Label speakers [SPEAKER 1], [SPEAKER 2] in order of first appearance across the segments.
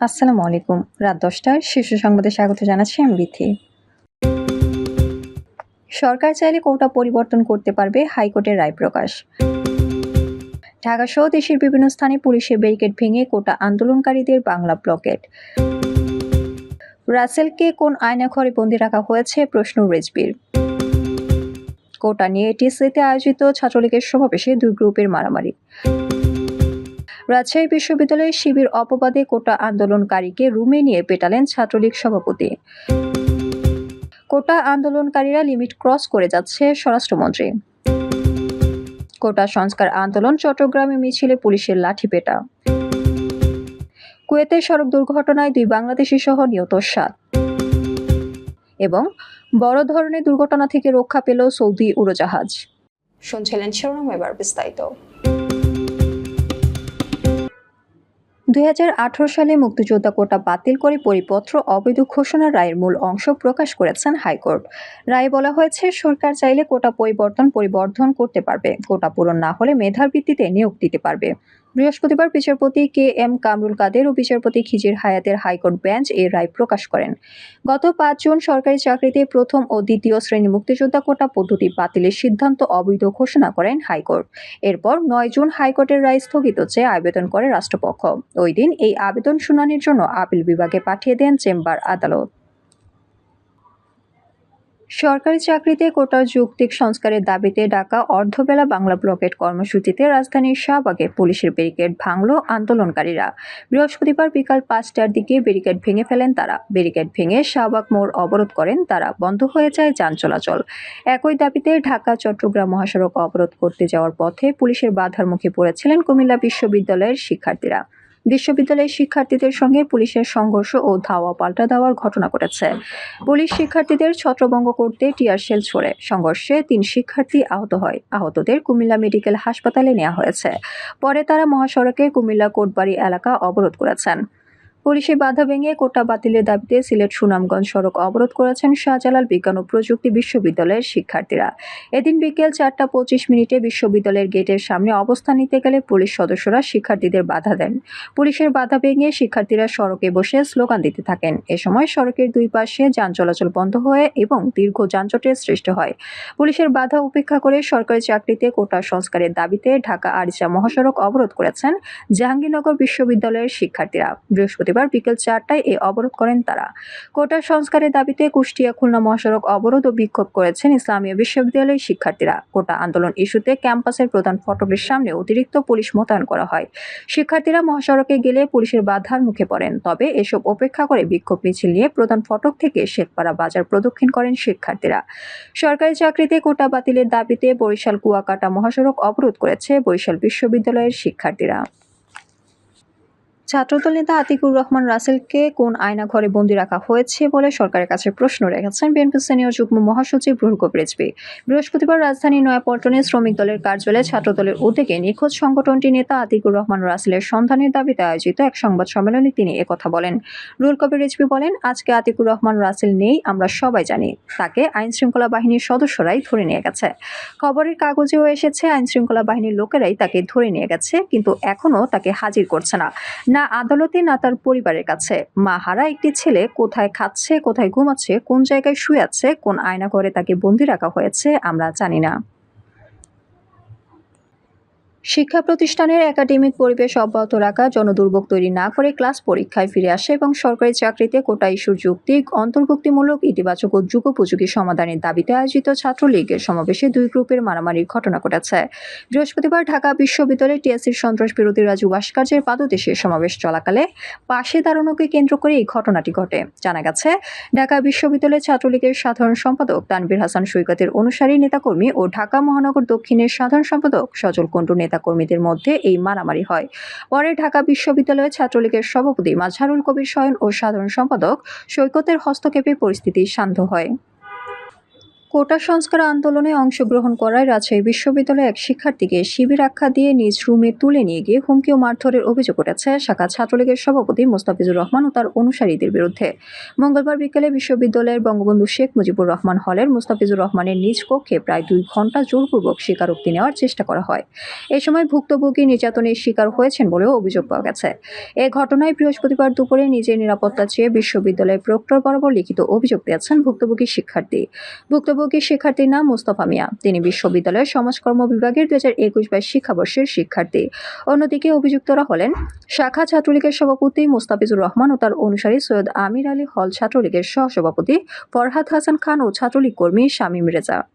[SPEAKER 1] আসসালামু আলাইকুম। রাত দশটার শীর্ষ সংবাদে স্বাগত জানাচ্ছি আমি বিথি সরকার চাইলে কোটা পরিবর্তন করতে পারবে হাইকোর্টের রায় প্রকাশ ঢাকা সহ দেশের বিভিন্ন স্থানে পুলিশের ব্যারিকেড ভেঙে কোটা আন্দোলনকারীদের বাংলা ব্লকেট। রাসেলকে কোন আয়নাঘরে বন্দি রাখা হয়েছে প্রশ্ন রেজবির। কোটা নিয়ে টিসিতে আয়োজিত ছাত্রলীগের সমাবেশে দুই গ্রুপের মারামারি। রাজশাহী বিশ্ববিদ্যালয়ের শিবির অপবাদে কোটা আন্দোলনকারীকে রুমে নিয়ে পেটালেন ছাত্রলীগ সভাপতি। কোটা আন্দোলনকারীরা লিমিট ক্রস করে যাচ্ছে স্বরাষ্ট্রমন্ত্রী। কোটা সংস্কার আন্দোলন চট্টগ্রামে মিছিলে পুলিশের লাঠিপেটা কুয়েতের সড়ক দুর্ঘটনায় দুই বাংলাদেশি সহ নিহত সাত। এবং বড় ধরনের দুর্ঘটনা থেকে রক্ষা পেল সৌদি উড়োজাহাজ। শুনছিলেন শিরোনাম এবার বিস্তারিত। দুই হাজার আঠারো সালে মুক্তিযোদ্ধা কোটা বাতিল করে পরিপত্র অবৈধ ঘোষণার রায়ের মূল অংশ প্রকাশ করেছেন হাইকোর্ট। রায়ে বলা হয়েছে, সরকার চাইলে কোটা পরিবর্তন পরিবর্ধন করতে পারবে। কোটা পূরণ না হলে মেধার ভিত্তিতে নিয়োগ দিতে পারবে। বৃহস্পতিবার বিচারপতি কে এম কামরুল কাদের ও বিচারপতি খিজির হায়াতের হাইকোর্ট বেঞ্চ এই রায় প্রকাশ করেন। গত পাঁচ জুন সরকারি চাকরিতে প্রথম ও দ্বিতীয় শ্রেণি মুক্তিযোদ্ধা কোটা পদ্ধতি বাতিলের সিদ্ধান্ত অবৈধ ঘোষণা করেন হাইকোর্ট। এরপর নয় জুন হাইকোর্টের রায় স্থগিত চেয়ে আবেদন করে রাষ্ট্রপক্ষ। ওই দিন এই আবেদন শুনানির জন্য আপিল বিভাগে পাঠিয়ে দেন চেম্বার আদালত। সরকারি চাকরিতে কোটার যৌক্তিক সংস্কারের দাবিতে ডাকা অর্ধবেলা বাংলা ব্লকেট কর্মসূচিতে রাজধানীর শাহবাগে পুলিশের ব্যারিকেড ভাঙল আন্দোলনকারীরা। বৃহস্পতিবার বিকাল পাঁচটার দিকে ব্যারিকেড ভেঙে ফেলেন তারা। ব্যারিকেড ভেঙে শাহবাগ মোড় অবরোধ করেন তারা। বন্ধ হয়ে যায় যান চলাচল। একই দাবিতে ঢাকা, চট্টগ্রাম মহাসড়ক অবরোধ করতে যাওয়ার পথে পুলিশের বাধার মুখে পড়েছিলেন কুমিল্লা বিশ্ববিদ্যালয়ের শিক্ষার্থীরা। বিশ্ববিদ্যালয়ের শিক্ষার্থীদের সঙ্গে পুলিশের সংঘর্ষ ও ধাওয়া পাল্টা দেওয়ার ঘটনা ঘটেছে। পুলিশ শিক্ষার্থীদের ছত্রভঙ্গ করতে টিয়ার শেল ছোড়ে। সংঘর্ষে তিন শিক্ষার্থী আহত হয়। আহতদের কুমিল্লা মেডিকেল হাসপাতালে নেওয়া হয়েছে। পরে তারা মহাসড়কে কুমিল্লা কোটবাড়ি এলাকা অবরোধ করেছেন। পুলিশের বাধা ভেঙে কোটা বাতিলের দাবিতে সিলেট সুনামগঞ্জ সড়ক অবরোধ করেছেন শাহজালাল বিজ্ঞান ও প্রযুক্তি বিশ্ববিদ্যালয়ের শিক্ষার্থীরা। এদিন বিকেল চারটা পঁচিশ মিনিটে বিশ্ববিদ্যালয়ের গেটের সামনে অবস্থান নিতে গেলে পুলিশ সদস্যরা শিক্ষার্থীদের বাধা দেন। পুলিশের বাধা ভেঙে শিক্ষার্থীরা সড়কে বসে স্লোগান দিতে থাকেন। এ সময় সড়কের দুই পাশে যান চলাচল বন্ধ হয়ে এবং দীর্ঘ যানজটের সৃষ্টি হয়। পুলিশের বাধা উপেক্ষা করে সরকারি চাকরিতে কোটা সংস্কারের দাবিতে ঢাকা আরিচা মহাসড়ক অবরোধ করেছেন জাহাঙ্গীরনগর বিশ্ববিদ্যালয়ের শিক্ষার্থীরা। বৃহস্পতিবার বিকেল চারটায় এই অবরোধ করেন তারা। কোটা সংস্কারের দাবিতে কুষ্টিয়া, খুলনা মহাসড়ক অবরোধ ও বিক্ষোভ করেছেন ইসলামীয় বিশ্ববিদ্যালয়ের শিক্ষার্থীরা। কোটা আন্দোলন ইস্যুতে ক্যাম্পাসের প্রধান ফটকের সামনে অতিরিক্ত পুলিশ মোতায়েন করা হয়। শিক্ষার্থীরা মহাসড়কে গেলে পুলিশের বাধার মুখে পড়েন, তবে এসব উপেক্ষা করে বিক্ষোভ মিছিল নিয়ে প্রধান ফটক থেকে শেখপাড়া বাজার প্রদক্ষিণ করেন শিক্ষার্থীরা। সরকারি চাকরিতে কোটা বাতিলের দাবিতে বরিশাল, কুয়াকাটা মহাসড়ক অবরোধ করেছে বরিশাল বিশ্ববিদ্যালয়ের শিক্ষার্থীরা। ছাত্রদল নেতা আতিকুর রহমান রাসেলকে কোন আয়না ঘরে বন্দী রাখা হয়েছে বলে সরকারের কাছে প্রশ্ন রেখেছেন বিএনপি সিনিয়র যুগ্ম মহাসচিব রুহুল রিজভী বৃহস্পতিবার রাজধানী নয়াপল্টনে শ্রমিক দলের কার্যালয়ে ছাত্রদলের উদ্যোগে নিখোঁজ সংগঠনটি নেতা আতিকুর রহমান রাসেলের সন্ধানের দাবিতে আয়োজিত এক সংবাদ সম্মেলনে তিনি একথা বলেন। রুহুল কবির রিজভী বলেন, আজকে আতিকুর রহমান রাসেল নেই, আমরা সবাই জানি। তাকে আইন শৃঙ্খলা বাহিনীর সদস্যরাই ধরে নিয়ে গেছে। খবরের কাগজেও এসেছে আইন শৃঙ্খলা বাহিনীর লোকেরাই তাকে ধরে নিয়ে গেছে, কিন্তু এখনও তাকে হাজির করছে না আদালতে না তার পরিবারের কাছে। মা হারা একটি ছেলে কোথায় খাচ্ছে, কোথায় ঘুমাচ্ছে, কোন জায়গায় শুয়ে আছে, কোন আয়নাঘরে তাকে বন্দি রাখা হয়েছে, আমরা জানি না। শিক্ষা প্রতিষ্ঠানের একাডেমিক পরিবেশ অব্যাহত রাখা, জনদুর্ভোগ তৈরি না করে ক্লাস পরীক্ষায় ফিরে আসে এবং সরকারি চাকরিতে কোটা ইস্যুর যুক্তি, অন্তর্ভুক্তিমূলক, ইতিবাচক ও যুগোপযোগী সমাধানের দাবিতে আয়োজিত ছাত্রলীগের সমাবেশে দুই গ্রুপের মারামারির ঘটনা ঘটেছে। বৃহস্পতিবার ঢাকা বিশ্ববিদ্যালয়ে টিএসসির সন্ত্রাস বিরোধী রাজু ভাস্কর্যের পাদদেশে সমাবেশ চলাকালে পাশে দাঁড়ানোকে কেন্দ্র করে এই ঘটনাটি ঘটে। জানা গেছে, ঢাকা বিশ্ববিদ্যালয়ের ছাত্রলীগের সাধারণ সম্পাদক তানভীর হাসান সৈকতের অনুসারী নেতাকর্মী ও ঢাকা মহানগর দক্ষিণের সাধারণ সম্পাদক সজল কুণ্ডু নেতাকর্মীদের মধ্যে এই মারামারি হয়। পরে ঢাকা বিশ্ববিদ্যালয়ের ছাত্রলীগের সভাপতি মাঝারুল কবির শয়ন ও সাধারণ সম্পাদক সৈকতের হস্তক্ষেপে পরিস্থিতি শান্ত হয়। কোটা সংস্কার আন্দোলনে অংশগ্রহণ করায় রাজশাহী বিশ্ববিদ্যালয়ের এক শিক্ষার্থীকে শিবির আখ্যা দিয়ে নিজ রুমে তুলে নিয়ে গিয়ে হুমকি ও মারধরের অভিযোগ উঠেছে শাখা ছাত্রলীগের সভাপতি মোস্তাফিজুর রহমান ও তার অনুসারীদের বিরুদ্ধে। মঙ্গলবার বিকেলে বিশ্ববিদ্যালয়ের বঙ্গবন্ধু শেখ মুজিবুর রহমান হলের মোস্তাফিজুর রহমানের নিজ কক্ষে প্রায় দুই ঘণ্টা জোরপূর্বক স্বীকারোক্তি নেওয়ার চেষ্টা করা হয়। এ সময় ভুক্তভোগী নির্যাতনের শিকার হয়েছেন বলেও অভিযোগ পাওয়া গেছে। এ ঘটনায় বৃহস্পতিবার দুপুরে নিজের নিরাপত্তা চেয়ে বিশ্ববিদ্যালয়ের প্রক্টর বরাবর লিখিত অভিযোগ দিয়েছেন ভুক্তভোগী শিক্ষার্থী। ভুক্তভোগী শিক্ষার্থীর নাম মুস্তফা মিয়া। তিনি বিশ্ববিদ্যালয়ের সমাজকর্ম বিভাগের দু হাজার একুশ বাইশ শিক্ষাবর্ষের শিক্ষার্থী। অন্যদিকে অভিযুক্তরা হলেন শাখা ছাত্রলীগের সভাপতি মুস্তাফিজুর রহমান ও তার অনুসারী সৈয়দ আমির আলী হল ছাত্রলীগের সহসভাপতি ফরহাদ হাসান খান ও ছাত্রলীগ কর্মী শামীম রেজা।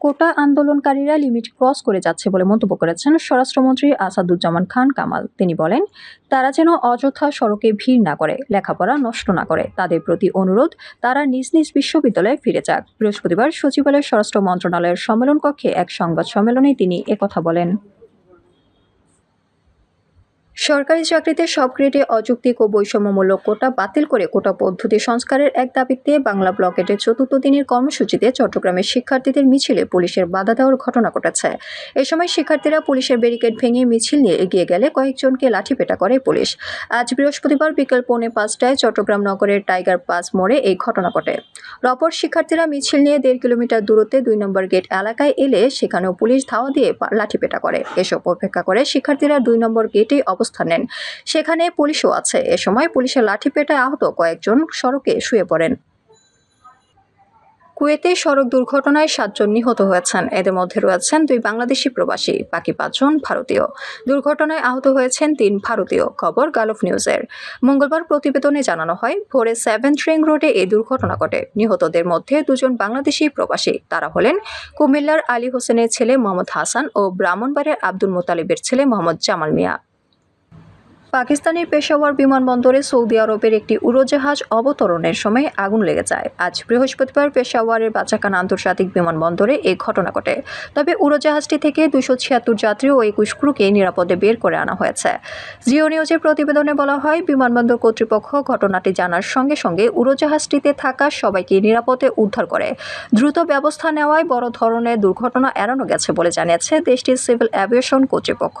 [SPEAKER 1] কোটা আন্দোলনকারীরা লিমিট ক্রস করে যাচ্ছে বলে মন্তব্য করেছেন স্বরাষ্ট্রমন্ত্রী আসাদুজ্জামান খান কামাল। তিনি বলেন, তারা যেন অযথা সড়কে ভিড় না করে, লেখাপড়া নষ্ট না করে। তাদের প্রতি অনুরোধ, তারা নিজ নিজ বিশ্ববিদ্যালয়ে ফিরে যাক। বৃহস্পতিবার সচিবালয়ের স্বরাষ্ট্র মন্ত্রণালয়ের সম্মেলন কক্ষে এক সংবাদ সম্মেলনে তিনি একথা বলেন। সরকারি চাকরিতে সব গ্রেডে অযৌক্তিক ও বৈষম্যমূলক কোটা বাতিল করে কোটা পদ্ধতি সংস্কারের এক দাবিতে বাংলা ব্লকেটের চতুর্থ দিনের কর্মসূচিতে চট্টগ্রামের শিক্ষার্থীদের মিছিলে পুলিশের বাধা দেওয়ার ঘটনা ঘটেছে। এ সময় শিক্ষার্থীরা পুলিশের ব্যারিকেড ভেঙে মিছিল নিয়ে এগিয়ে গেলে কয়েকজনকে লাঠিপেটা করে পুলিশ। আজ বৃহস্পতিবার বিকেল পৌনে পাঁচটায় চট্টগ্রাম নগরের টাইগার পাস মোড়ে এই ঘটনা ঘটে। রপর শিক্ষার্থীরা মিছিল নিয়ে দেড় কিলোমিটার দূরত্বে দুই নম্বর গেট এলাকায় এলে সেখানেও পুলিশ ধাওয়া দিয়ে লাঠিপেটা করে। এসব উপেক্ষা করে শিক্ষার্থীরা দুই নম্বর গেটে অবস্থান নেন। সেখানে পুলিশও আছে। এ সময় পুলিশের লাঠিপেটায় আহত কয়েকজন সড়কে শুয়ে পড়েন। কুয়েতে সড়ক দুর্ঘটনায় সাতজন নিহত হয়েছেন। এদের মধ্যে রয়েছেন দুই বাংলাদেশি প্রবাসী, বাকি পাঁচজন ভারতীয়। দুর্ঘটনায় আহত হয়েছেন তিন ভারতীয়। খবর গালফ নিউজের। মঙ্গলবার প্রতিবেদনে জানানো হয়, ভোরে সেভেন ট্রেং রোডে এই দুর্ঘটনা ঘটে। নিহতদের মধ্যে দুজন বাংলাদেশি প্রবাসী। তারা হলেন কুমিল্লার আলী হোসেনের ছেলে মোহাম্মদ হাসান ও ব্রাহ্মণবাড়িয়ার আব্দুল মোতালিবের ছেলে মোহাম্মদ জামাল মিয়া। পাকিস্তানের পেশাওয়ার বিমানবন্দরে সৌদি আরবের একটি উড়োজাহাজ অবতরণের সময় আগুন লেগে যায়। আজ বৃহস্পতিবার পেশাওয়ারের বাচাকান আন্তর্জাতিক বিমানবন্দরে এই ঘটনা ঘটে। তবে উড়োজাহাজটি থেকে দুশো ছিয়াত্তর যাত্রী ও একুশ ক্রুকে নিরাপদে বের করে আনা হয়েছে। জিও নিউজের প্রতিবেদনে বলা হয়, বিমানবন্দর কর্তৃপক্ষ ঘটনাটি জানার সঙ্গে সঙ্গে উড়োজাহাজটিতে থাকা সবাইকে নিরাপদে উদ্ধার করে। দ্রুত ব্যবস্থা নেওয়ায় বড় ধরনের দুর্ঘটনা এড়ানো গেছে বলে জানিয়েছে দেশটির সিভিল অ্যাভিয়েশন কর্তৃপক্ষ।